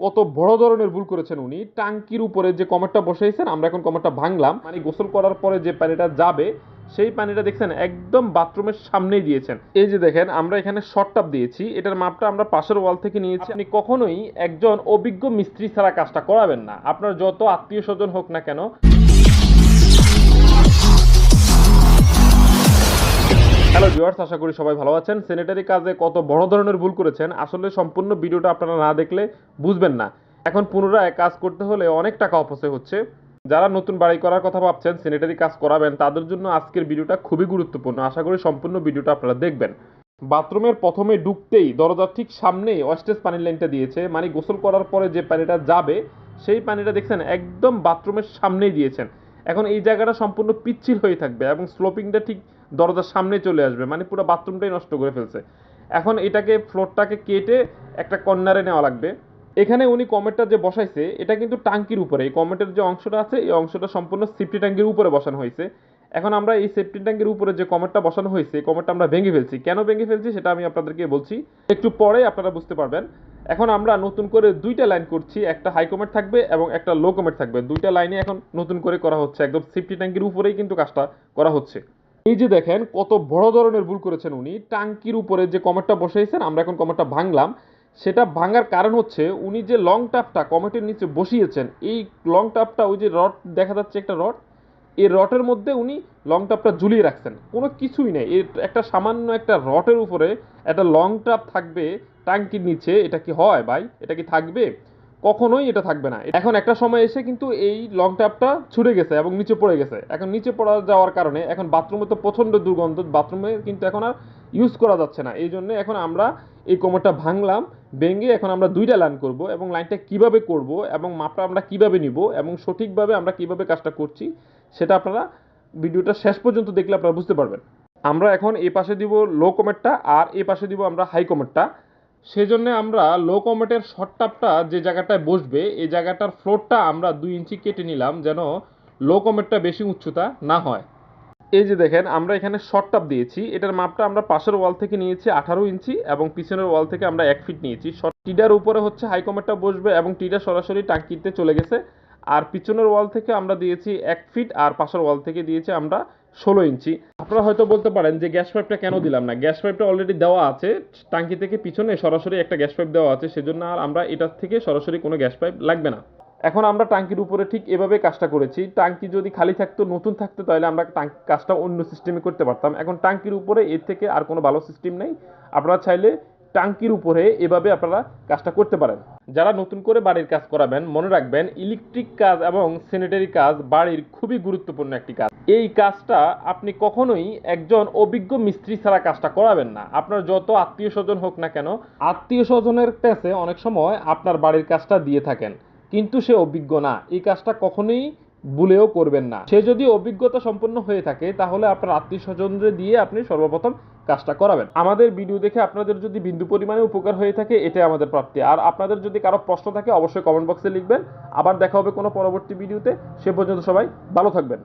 কত বড় ধরনের ভুল করেছেন উনি। টাঙ্কির উপরে যে কমেটটা বসাইছেন, আমরা এখন কমেটটা ভাঙলাম। মানে গোসল করার পরে যে পানিটা যাবে, সেই পানিটা দেখছেন একদম বাথরুমের সামনেই দিয়েছেন। এই যে দেখেন, আমরা এখানে শর্ট টাপ দিয়েছি। এটার মাপটা আমরা পাশের ওয়াল থেকে নিয়েছি। আপনি কখনোই একজন অভিজ্ঞ মিস্ত্রি ছাড়া কাজটা করাবেন না। আপনার যত আত্মীয় স্বজন হোক না কেন ভিউয়ার্স আশা করি সবাই ভালো আছেন। স্যানিটারি কাজে কত বড় ধরনের ভুল করেছেন, আসলে সম্পূর্ণ ভিডিওটা আপনারা না দেখলে বুঝবেন না। এখন পুনরায় কাজ করতে হলে অনেক টাকা অপচয় হচ্ছে। যারা নতুন বাড়ি করার কথা ভাবছেন স্যানিটারি কাজ করাবেন, তাদের জন্য আজকের ভিডিওটা খুবই গুরুত্বপূর্ণ। আশা করি সম্পূর্ণ ভিডিওটা আপনারা দেখবেন। বাথরুমের প্রথমে ঢুকতেই দরজার ঠিক সামনেই ওয়েস্টেজ পানির লাইনটা দিয়েছে। মানে গোসল করার পরে যে পানিটা যাবে, সেই পানিটা দেখছেন, একদম বাথরুমের সামনেই দিয়েছেন। এখন এই জায়গাটা সম্পূর্ণ পিচ্ছিল হয়ে থাকবে এবং স্লোপিংটা ঠিক দরজার সামনে চলে আসবে। মানে পুরো বাথরুমটাই নষ্ট করে ফেলছে। এখন এটাকে ফ্লোরটাকে কেটে একটা কর্নারে নেওয়া লাগবে। এখানে উনি কমেটটা যে বসাইছে, এটা কিন্তু টাঙ্কির উপরে। এই কমেটের যে অংশটা আছে, এই অংশটা সম্পূর্ণ সেফটি ট্যাঙ্কির উপরে বসানো হয়েছে। এখন আমরা এই সেফটি ট্যাঙ্কের উপরে যে কমেটটা বসানো হয়েছে, এই কমেটটা আমরা ভেঙে ফেলছি। কেন ভেঙে ফেলছি সেটা আমি আপনাদেরকে বলছি। একটু পরে আপনারা বুঝতে পারবেন। এখন আমরা নতুন করে দুইটা লাইন করছি। একটা হাই কমেট থাকবে এবং একটা লো কমেট থাকবে। দুইটা লাইনে এখন নতুন করে করা হচ্ছে। একদম সেফটি ট্যাঙ্কির উপরেই কিন্তু কাজটা করা হচ্ছে। এই যে দেখেন, কত বড় ধরনের ভুল করেছেন উনি। টাঙ্কির উপরে যে কমেটটা বসাইছেন, আমরা এখন কমেটটা ভাঙলাম। সেটা ভাঙার কারণ হচ্ছে উনি যে লং টাপটা কমেটের নিচে বসিয়েছেন, এই লং টাপটা ওই যে রড, দেখা যাচ্ছে একটা রড, এই রটের মধ্যে উনি লং টাপটা ঝুলিয়ে রাখছেন। কোনো কিছুই নেই। এর একটা সামান্য একটা রটের উপরে একটা লং টাপ থাকবে টাঙ্কির নিচে, এটা কি হয় ভাই? এটা কি থাকবে? কখনোই এটা থাকবে না। এখন একটা সময় এসে কিন্তু এই লং ট্যাপটা ছুটে গেছে এবং নিচে পড়ে গেছে। এখন নিচে পড়া যাওয়ার কারণে এখন বাথরুমে তো প্রচণ্ড দুর্গন্ধ বাথরুমে কিন্তু এখন আর ইউজ করা যাচ্ছে না। এই জন্য এখন আমরা এই কোমরটা ভাঙলাম, ভেঙে এখন আমরা দুইটা লাইন করব এবং লাইনটা কীভাবে করব এবং মাপটা আমরা কীভাবে নিব এবং সঠিকভাবে আমরা কীভাবে কাজটা করছি সেটা আপনারা ভিডিওটা শেষ পর্যন্ত দেখলে আপনারা বুঝতে পারবেন। আমরা এখন এই পাশে দিব লো কমেটটা আর এই পাশে দিব আমরা হাই কমেটটা সেজন্য আমরা লো কমেটের শর্ট টাপটা যে জায়গাটায় বসবে, এই জায়গাটার ফ্লোরটা আমরা দুই ইঞ্চি কেটে নিলাম যেন লো কমেটটা বেশি উচ্চতা না হয়। এই যে দেখেন, আমরা এখানে শর্ট টাপ দিয়েছি। এটার মাপটা আমরা পাশের ওয়াল থেকে নিয়েছি আঠারো ইঞ্চি এবং পিছনের ওয়াল থেকে আমরা এক ফিট নিয়েছি। শর্ট টিডার উপরে হচ্ছে হাই কমেটটা বসবে এবং টিডা সরাসরি টাঙ্কিতে চলে গেছে। আর পিছনের ওয়াল থেকে আমরা দিয়েছি এক ফিট আর পাশের ওয়াল থেকে দিয়েছি আমরা ষোলো ইঞ্চি। আপনারা হয়তো বলতে পারেন যে গ্যাস পাইপটা কেন দিলাম না? গ্যাস পাইপটা অলরেডি দেওয়া আছে টাঙ্কি থেকে পিছনে সরাসরি একটা গ্যাস পাইপ দেওয়া আছে, সেজন্য আর আমরা এটার থেকে সরাসরি কোনো গ্যাস পাইপ লাগবে না। এখন আমরা টাঙ্কির উপরে ঠিক এভাবে কাজটা করেছি। টাঙ্কি যদি খালি থাকতো, নতুন থাকতো, তাহলে আমরা কাজটা অন্য সিস্টেমে করতে পারতাম। এখন টাঙ্কির উপরে এর থেকে আর কোনো ভালো সিস্টেম নেই। আপনারা চাইলে টাঙ্কির উপরে এভাবে আপনারা কাজটা করতে পারেন। যারা নতুন করে বাড়ির কাজ করাবেন, মনে রাখবেন ইলেকট্রিক কাজ এবং স্যানিটারি কাজ বাড়ির খুবই গুরুত্বপূর্ণ একটি কাজ। এই কাজটা আপনি কখনোই একজন অভিজ্ঞ মিস্ত্রি ছাড়া কাজটা করাবেন না। আপনার যত আত্মীয় স্বজন হোক না কেন, আত্মীয় স্বজনের কাছে অনেক সময় আপনার বাড়ির কাজটা দিয়ে থাকেন। কিন্তু সে অভিজ্ঞ না। এই কাজটা কখনোই ভুলেও করবেন না। সে যদি অভিজ্ঞতা সম্পন্ন হয়ে থাকে, তাহলে আপনার আত্মীয় স্বজনদের দিয়ে আপনি সর্বপ্রথম কাজটা করাবেন। আমাদের ভিডিও দেখে আপনাদের যদি বিন্দু পরিমাণে উপকার হয়ে থাকে, এটাই আমাদের প্রাপ্তি। আর আপনাদের যদি কারও প্রশ্ন থাকে, অবশ্যই কমেন্ট বক্সে লিখবেন। আবার দেখা হবে কোনো পরবর্তী ভিডিওতে। সে পর্যন্ত সবাই ভালো থাকবেন।